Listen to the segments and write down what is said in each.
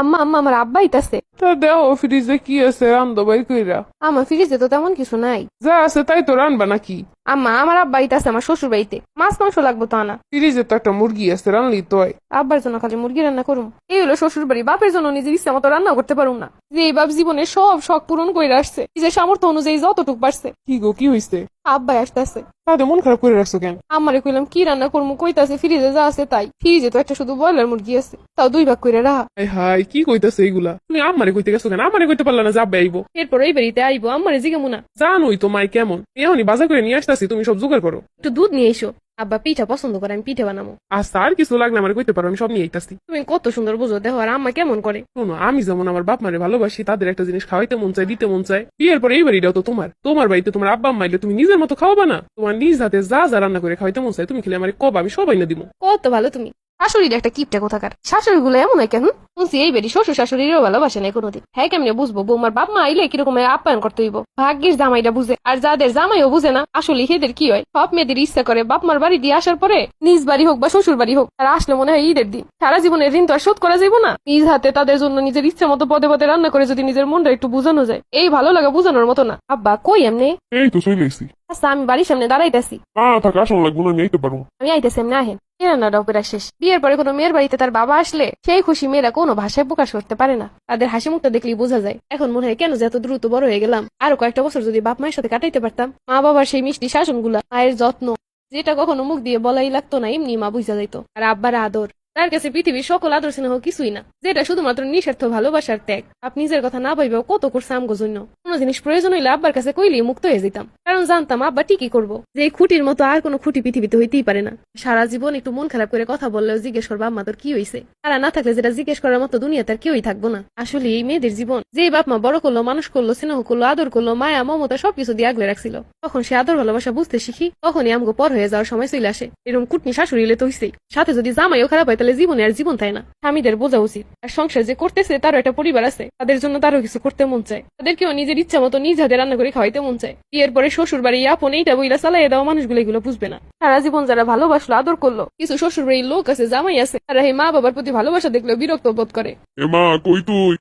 আম্মা আম্মা আমার আব্বা আইতাছে। তা দেহ ফ্রিজে কি আছে? রান্ধো বাই কইরা। আমার ফ্রিজে তো তেমন কিছু নাই। যা আছে তাই তো রানবা নাকি? আম্মা আমার আব্বা আইতাছে আমার শ্বশুর বাড়িতে। মাছ মাংস লাগবো তো আনা। ফ্রিজে তো একটা মুরগি আছে রানলি তয়। আব্বার জন্য খালি মুরগি রান্না করুম। এই হলো শ্বশুর বাড়ি বাপের জন্য নিজের ইচ্ছা মতো রান্না করতে পারুম না। যে এই বাপ জীবনে সব শখ পূরণ করে আসছে নিজের সামর্থ্য অনুযায়ী যতটুক পারছে। কি গো কি হইছে? আব্বা আসতেছে। তাতে মন খারাপ করে রাখছো কেন? আমারে কইলাম কি রান্না করব কইতাছে ফ্রিজে যা আছে তাই। ফ্রিজে তো একটা শুধু ব্রয়লার মুরগি আছে। তাও দুই ভাগ করে রাহা। হাই কি কইতাছে এইগুলা? তুমি আমারে কইতে গেছো কেন? আমারে কইতে পারলা না যাবে আইবো। এরপর এই বাড়িতে আইবো আমারে জিগে মুনা। জানোই তো মাই কেমন। এখনই বাজার করে নিয়ে আসতাছি তুমি সব জোগাড় করো। একটু দুধ নিয়ে এসো। আব্বা পিঠা পছন্দ করে আমি পিঠে বানাবো। আচ্ছা আর কিছু লাগলে আমার কইতে পারো আমি সব নিয়ে আইতাছি। তুমি কত সুন্দর বুঝো দেখো আর আম্মা কেমন করে। শোনো আমি যেমন আমার বাপ মারে ভালোবাসি তাদের একটা জিনিস খাওয়াইতে মন চায় দিতে মন চায়। বিয়ের পরে এই বাড়িটাও তো তোমার। তোমার বাড়িতে তোমার আব্বা আম্মা এলে তুমি নিজের মতো খাওয়াবা না। তোমার নিজ হাতে যা যা রান্না করে খাওয়াইতে মন চায় তুমি খেলে আমার কব আমি সবাই না দিব কত ভালো তুমি। শাশুড়ির একটা কিপটা কোথাকার? শাশুড়ি গুলো এমন কেন? শুনছি এই বেরি শ্বশুর শাশুড়িরও ভালোবাসে না কোনোদিন। হ্যাঁ কেমনে বুঝব? বৌমার বাপ মা আইলে কীরকম আপ্যায়ন করতে হইব? ভাগ্যের জামাইটা বুঝে। আর যাদের জামাইও বুঝে না, আসলে হেদের কি হয়? সব মেয়েদের ইচ্ছা করে বাপ মার বাড়ি দিয়ে আসার পরে নিজ বাড়ি হোক বা শ্বশুর বাড়ি হোক আর আসলে মনে হয় ঈদের দিন। সারা জীবনের ঋণ তো আর শোধ করা যাইব না। নিজ হাতে তাদের জন্য নিজের ইচ্ছা মতো পদে পদে রান্না করে যদি নিজের মনটা একটু বোঝানো যায়, এই ভালো লাগা বোঝানোর মতো না। আব্বা, কই এমনি এই তো চলে আচ্ছা আমি বাড়ির সামনে দাঁড়াইতেছি না থাকা আসন লাগবো না আমি আইতে পারব আমি আইতেছি এমনি আহেন এ রান্নাটাও শেষ বিয়ের পরে কোনো মেয়ের বাড়িতে তার বাবা আসলে সেই খুশি মেয়েরা কোনো ভাষায় প্রকাশ করতে পারে না তাদের হাসি মুখটা দেখলেই বোঝা যায় এখন মনে হয় কেন যে এত দ্রুত বড় হয়ে গেলাম আরও কয়েকটা বছর যদি বাপ মায়ের সাথে কাটাইতে পারতাম মা বাবার সেই মিষ্টি শাসনগুলা মায়ের যত্ন যেটা কখনো মুখ দিয়ে বলাই লাগতো না এমনি মা বুঝা যাইতো আর আব্বার আদর তার কাছে পৃথিবীর সকল আদর স্নেহ কিছুই না যেটা শুধুমাত্র নিঃস্বার্থ ভালোবাসার ত্যাগ আপনি নিজের কথা না ভাইবেও কত করছে আমগো জন্য কোনো জিনিস প্রয়োজন হইলে আব্বার কাছে কইলেই মুক্ত হয়ে যেতাম কারণ জানতাম, আব্বা ঠিকই করব। যে এই খুঁটির মতো আর কোনো খুঁটি পৃথিবীতে হইতেই পারে না। সারা জীবন একটু মন খারাপ করে কথা বললেও জিজ্ঞেস করব, আম্মা, তোর কি হইছে? তারা না থাকলে যেটা জিজ্ঞেস করার মতো দুনিয়া তার কেউই থাকব না। আসলে এই মেয়েদের জীবন যে বাপ মা বড় করল, মানুষ করল, স্নেহ করল, আদর করল, মায়া, মমতা সবকিছু দিয়ে আগলে রাখছিল। তখন সে আদর, ভালোবাসা বুঝতে শিখি তখনই আমগো পর হয়ে যাওয়ার সময় চলে আসে। এরকম কুটনি শাশুড়ি তো হইছেই। সাথে যদি জামাইও খারাপ হয়, তাহলে জীবনে আর জীবন তাই না? স্বামীদের বোঝা উচিত। আর সংসার যে করতেছে, তারও একটা পরিবার আছে। তাদের জন্য তারও কিছু করতে মন চায়। তাদেরকেও নিজের ইচ্ছা মতো নিজ হাতে রান্না করে খাওয়াইতে মন চায়। বিয়ের পরে শ্বশুর বাড়ি আপন এইটা বইলা চালাইয়া দেওয়া মানুষগুলো এগুলো বুঝবে না। সারা জীবন যারা ভালোবাসলো আদর করল। কিছু শ্বশুর বাড়ির লোক আছে জামাই আছে তারা এই মা বাবার প্রতি ভালোবাসা দেখলে বিরক্ত বোধ করে। এমা কই তুই?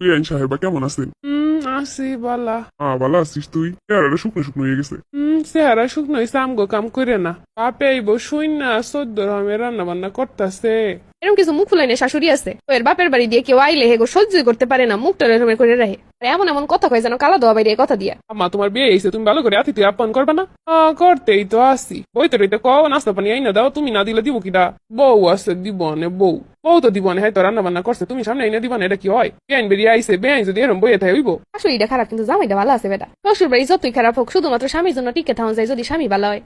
তুই আইন সাহেবা কেমন আছেন? হুম আসি বালা। ভালো আছিস তুই? চেহারাটা শুকনো শুকনো হয়ে গেছে। হুম চেহারা শুকনো হইছে আমগো কাম করে না। বাপে আইবো শুন না রকমের রান্না বান্না করতাছে। এরকম কিছু মুখ ফুলাইনে শাশুড়ি আছে। তো এর বাপের বাড়ি দিয়ে কেউ আইলে হেগো সহ্যই করতে পারে না মুখটা এরকম করে রাখে। এমন এমন কথা কয় যেন কালা দোয়া বাইরে কথা দিয়া। আম্মা তোমার বিয়ে হয়েছে তুমি ভালো করে আতিথি আপ্যায়ন করবে না? হ্যাঁ করতেই তো আসি বইতে রইতে কও নাস্তা পানি আইনা দাও তুমি না দিলে দিব কিটা বউ আছে দিব নে বউ। বউ তো দিব নে হয়তো রান্না বান্না করছে তুমি সামনে আইনা দিবা না এটা কি হয়? বেআইন বেরিয়ে আইসে বেআইন যদি এরম বইয়ে থাকে হইব। শাশুড়িটা খারাপ কিন্তু জামাইটা ভালো আছে বেটা। শ্বশুর বাড়ি যতই খারাপ হোক শুধুমাত্র স্বামীর জন্য টিকে থাকা যায় যদি স্বামী ভালো হয়।